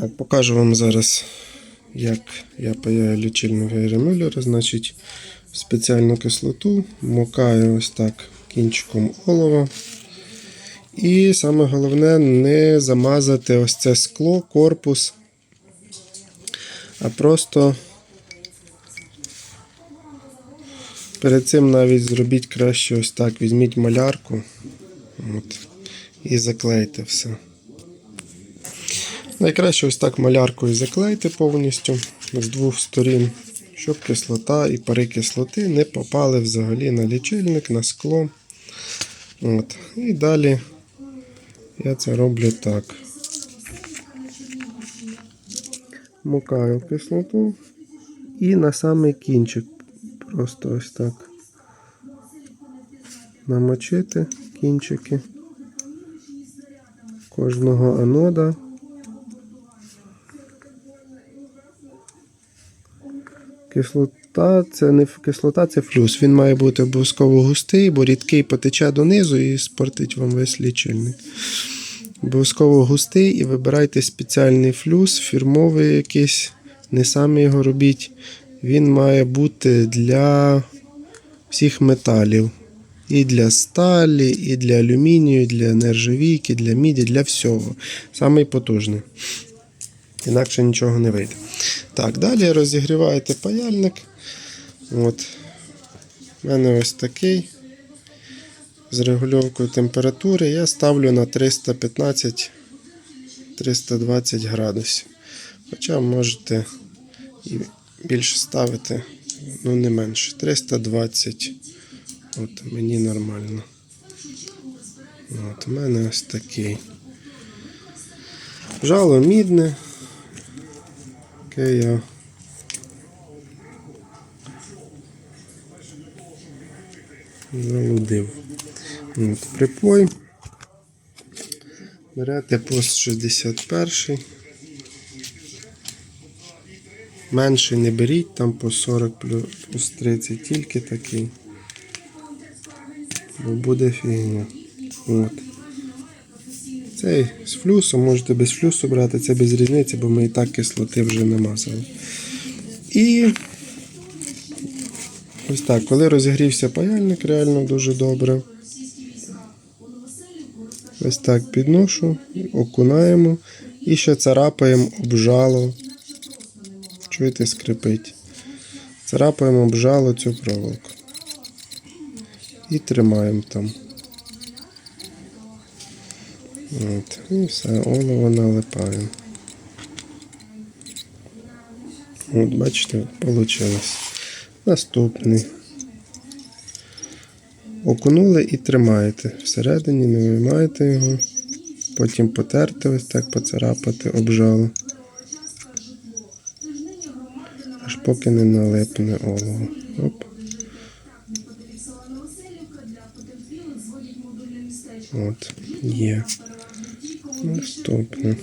Так, покажу вам зараз, як я паяю лічильну гейремюллера. Значить, спеціальну кислоту, мокаю ось так кінчиком олова. І саме головне не замазати ось це скло, корпус, а просто перед цим навіть зробіть краще ось так. Візьміть малярку от, і заклейте все. Найкраще ось так маляркою заклейте повністю з двох сторін, щоб кислота і пари кислоти не попали взагалі на лічильник, на скло. От. І далі я це роблю так. Мукаю кислоту і на самий кінчик просто ось так намочити кінчики кожного анода. Кислота це не кислота, це флюс. Він має бути обов'язково густий, бо рідкий потече донизу і спортить вам весь лічильник. Обов'язково густий і вибирайте спеціальний флюс, фірмовий якийсь, не самі його робіть. Він має бути для всіх металів. І для сталі, і для алюмінію, і для нержавійки, для міді, для всього. Самий потужний. Інакше нічого не вийде. Так, далі розігріваєте паяльник. От. У мене ось такий. З регульовкою температури я ставлю на 315-320 градусів. Хоча можете і більше ставити, ну не менше. 320. От мені нормально. От, у мене ось такий. Жало мідне. Яке я залудив. От, припой. Берете пост 61. Менший не беріть, там по 40 плюс 30 тільки такий. Бо буде фігня. От. Цей з флюсом, можете без флюсу брати, це без різниці, бо ми і так кислоти вже намазали. І ось так, коли розігрівся паяльник, реально дуже добре. Ось так підношу, окунаємо і ще царапаємо об жало. Чуєте, скрипить. Царапаємо об жало цю проволоку. І тримаємо там. От, і все, олово налипаємо. От, бачите, вийшло. Наступний. Окунули і тримаєте. Всередині не виймаєте його. Потім потерти ось так, поцарапати обжало. Аж поки не налипне олово. Оп. От, є. Наступне.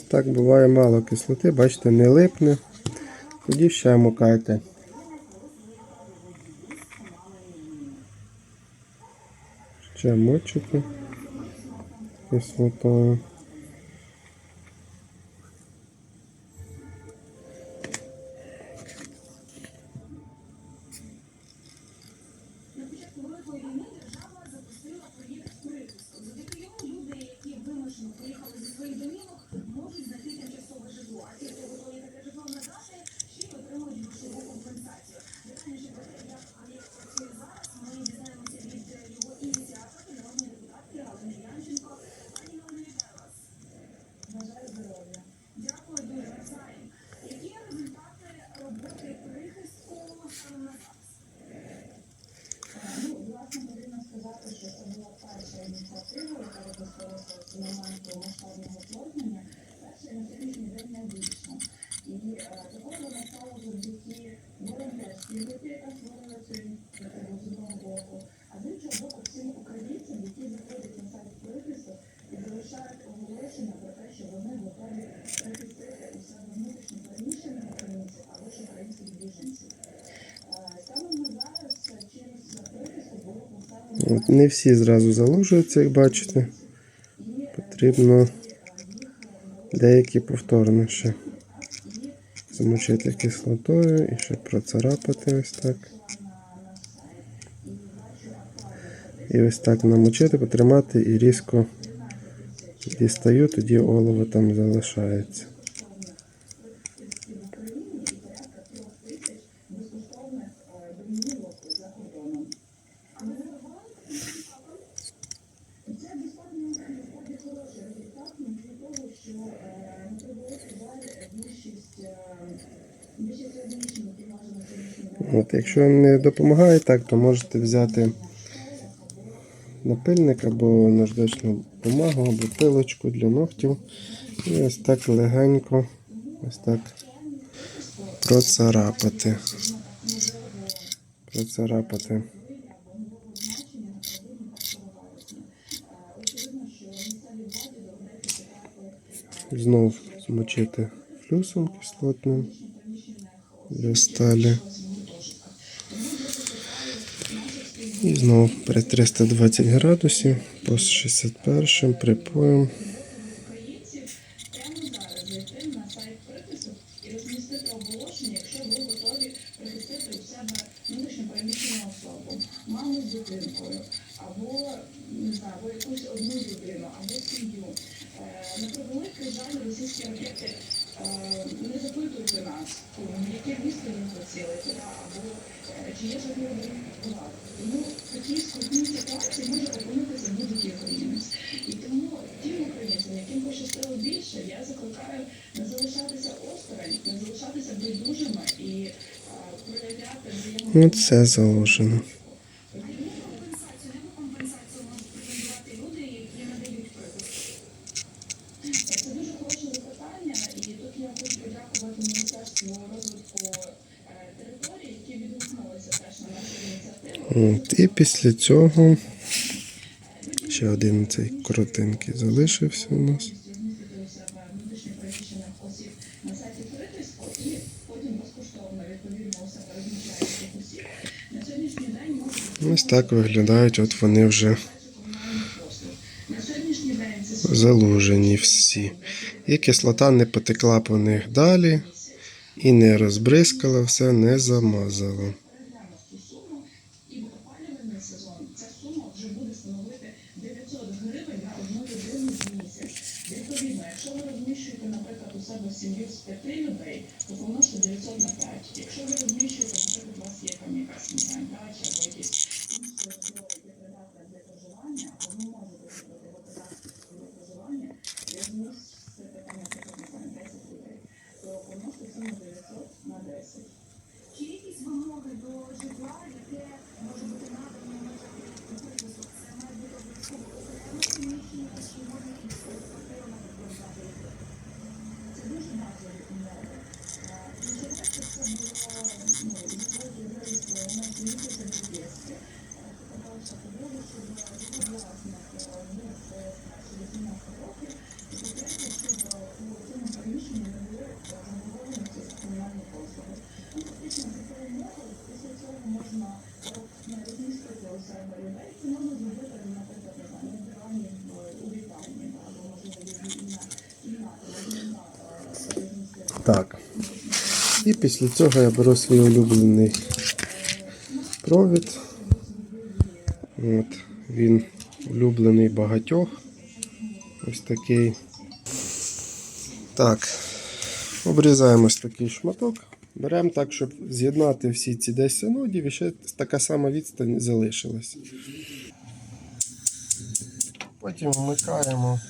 Ось так буває мало кислоти, бачите, не липне. Тоді ще мукайте. Ще мочите кислотою. Не всі зразу заложуються, як бачите. Потрібно деякі повторно ще замочити кислотою і ще процарапати ось так. І ось так намочити, потримати і різко дістаю, тоді олово там залишається. Якщо не допомагає так, то можете взяти напильник або наждачну бумагу, або пилочку для ногтів. І ось так легенько, ось так процарапати. Процарапати. Знов змочити флюсом кислотним для сталі. І знову при 320 градусів по 61 припоєм. На нашу ініціативу. От, і після цього ще один цей коротенький залишився у нас. Ось так виглядають, от вони вже заложені всі. І кислота не потекла по них далі і не розбризкала, все не замазала. Якщо ви розміщуєте, наприклад, у себе сім'ю з п'яти людей, то помножте 900 на 5. Якщо ви розміщуєте, наприклад, у вас є там якась не дача або якісь інші Thank you. Так. І після цього я беру свій улюблений провід. От, він улюблений багатьох. Ось такий. Так. Обрізаємо ось такий шматок. Беремо так, щоб з'єднати всі ці 10 анодів і ще така сама відстань залишилась. Потім вмикаємо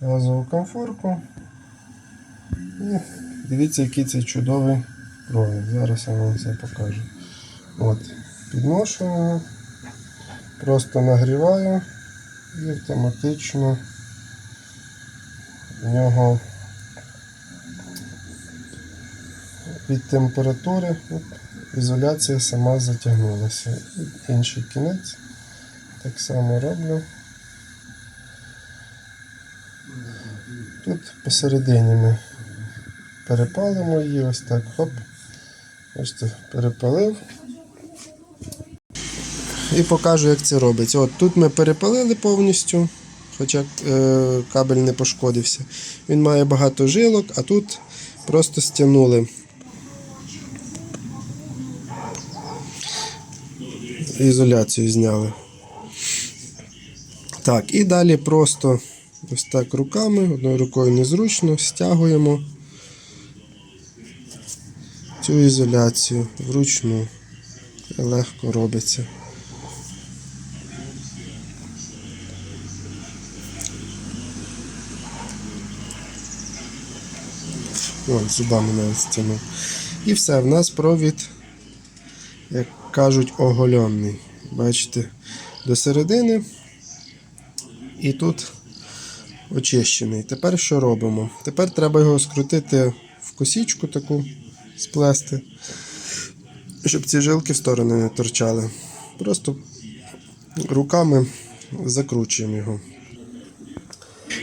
газову комфорку. Дивіться, який це чудовий провід. Зараз я вам це покажу. От, Підношу його, просто нагріваю і автоматично в нього від температури от, ізоляція сама затягнулася. І інший кінець так само роблю. Тут посередині ми перепалимо її ось так. Хоп. Бачите, перепалив. І покажу, як це робиться. От тут ми перепалили повністю, хоча е, кабель не пошкодився. Він має багато жилок, а тут просто стягнули. Ізоляцію зняли. Так, і далі просто ось так руками, одною рукою незручно, стягуємо цю ізоляцію вручну. Легко робиться. Ой, зубами навіть стягнув. І все, в нас провід, як кажуть, оголенний. Бачите, до середини. І тут очищений. Тепер що робимо? Тепер треба його скрутити в косічку таку, сплести, щоб ці жилки в сторони не торчали. Просто руками закручуємо його.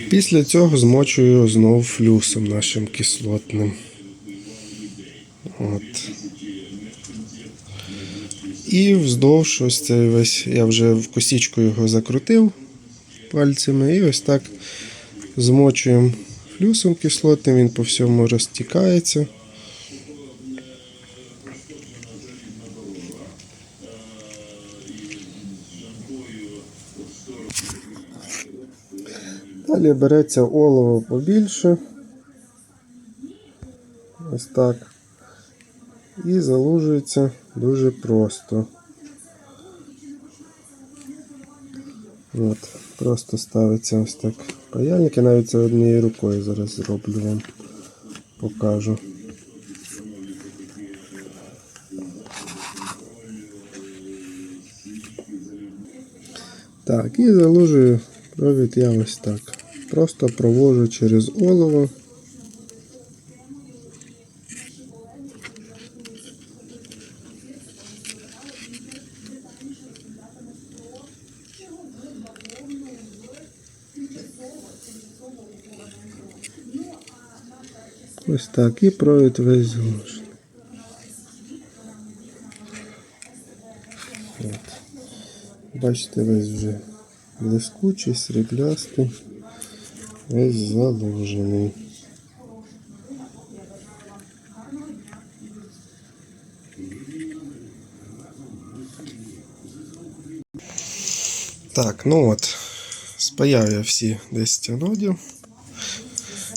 Після цього змочую знову флюсом нашим кислотним. От. І вздовж ось цей весь, я вже в косічку його закрутив пальцями і ось так змочуємо флюсом кислотним, він по всьому розтікається. Далі береться олово побільше. Ось так. І залужується дуже просто. От, просто ставиться ось так паяльник. Я навіть це однією рукою зараз зроблю вам. Покажу. Так, і залужую провід я ось так. Просто провожу через олово. Ось так. І провід весь зложений. От. Бачите, весь вже блискучий, сріблястий, весь заложений. Так, ну от, спаяв я всі 10 анодів.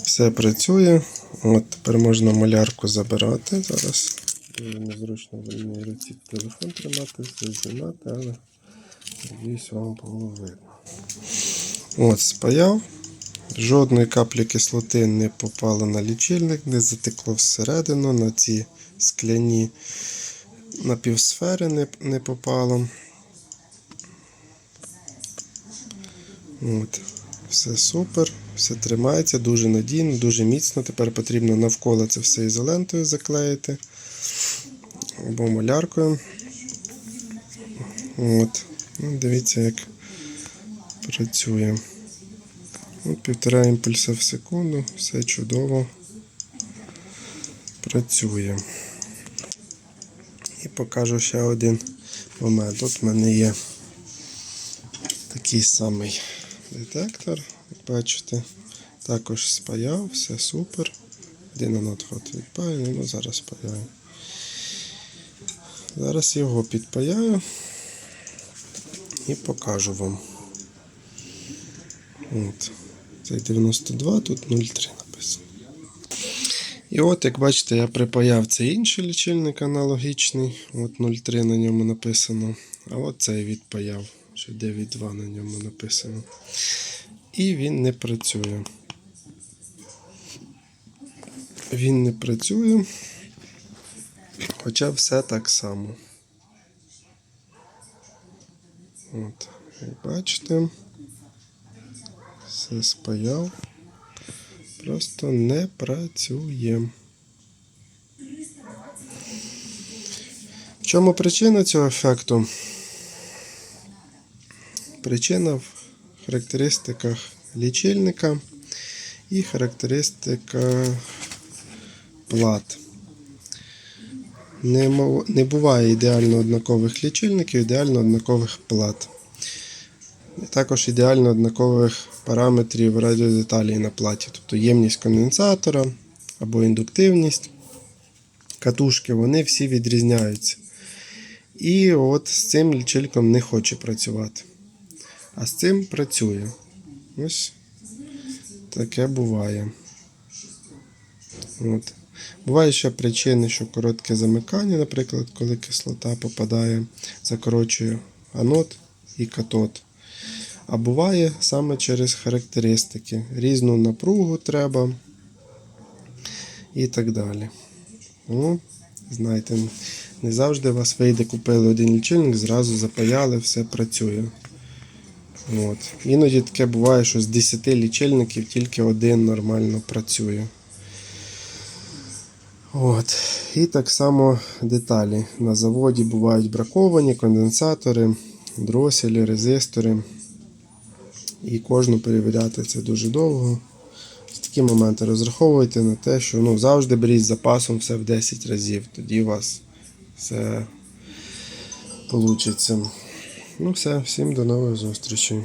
Все працює. От тепер можна малярку забирати. Зараз дуже незручно в вільній руці телефон тримати, все знімати, але надіюсь вам було видно. От, спаяв. Жодної каплі кислоти не попало на лічильник, не затекло всередину, на ці скляні напівсфери не, не попало. От. Все супер, все тримається, дуже надійно, дуже міцно. Тепер потрібно навколо це все ізолентою заклеїти або маляркою. От. Ну, дивіться, як працює. Півтора імпульса в секунду, все чудово працює. І покажу ще один момент. Тут в мене є такий самий детектор, як бачите. Також спаяв, все супер. Один анодход відпаяний, ну зараз спаяю. Зараз його підпаяю і покажу вам. От. Цей 92, тут 0,3 написано. І от, як бачите, я припаяв цей інший лічильник аналогічний. От 0,3 на ньому написано. А от цей відпаяв, що 9,2 на ньому написано. І він не працює. Він не працює. Хоча все так само. От, як бачите, все спаяв. Просто не працює. В чому причина цього ефекту? Причина в характеристиках лічильника і характеристика плат. Не, буває ідеально однакових лічильників, ідеально однакових плат. Також ідеально однакових параметрів радіодеталей на платі, тобто ємність конденсатора або індуктивність. Катушки, вони всі відрізняються. І от з цим лічильником не хоче працювати. А з цим працює. Ось таке буває. От. Буває ще причини, що коротке замикання, наприклад, коли кислота попадає, закорочує анод і катод. А буває саме через характеристики. Різну напругу треба і так далі. Ну, знаєте, не завжди у вас вийде, купили один лічильник, зразу запаяли, все працює. От. Іноді таке буває, що з 10 лічильників тільки один нормально працює. От. І так само деталі. На заводі бувають браковані конденсатори, дроселі, резистори. І кожну перевіряти це дуже довго. В такі моменти розраховуйте на те, що ну, завжди беріть з запасом все в 10 разів. Тоді у вас все вийде. Ну все, всім до нових зустрічей.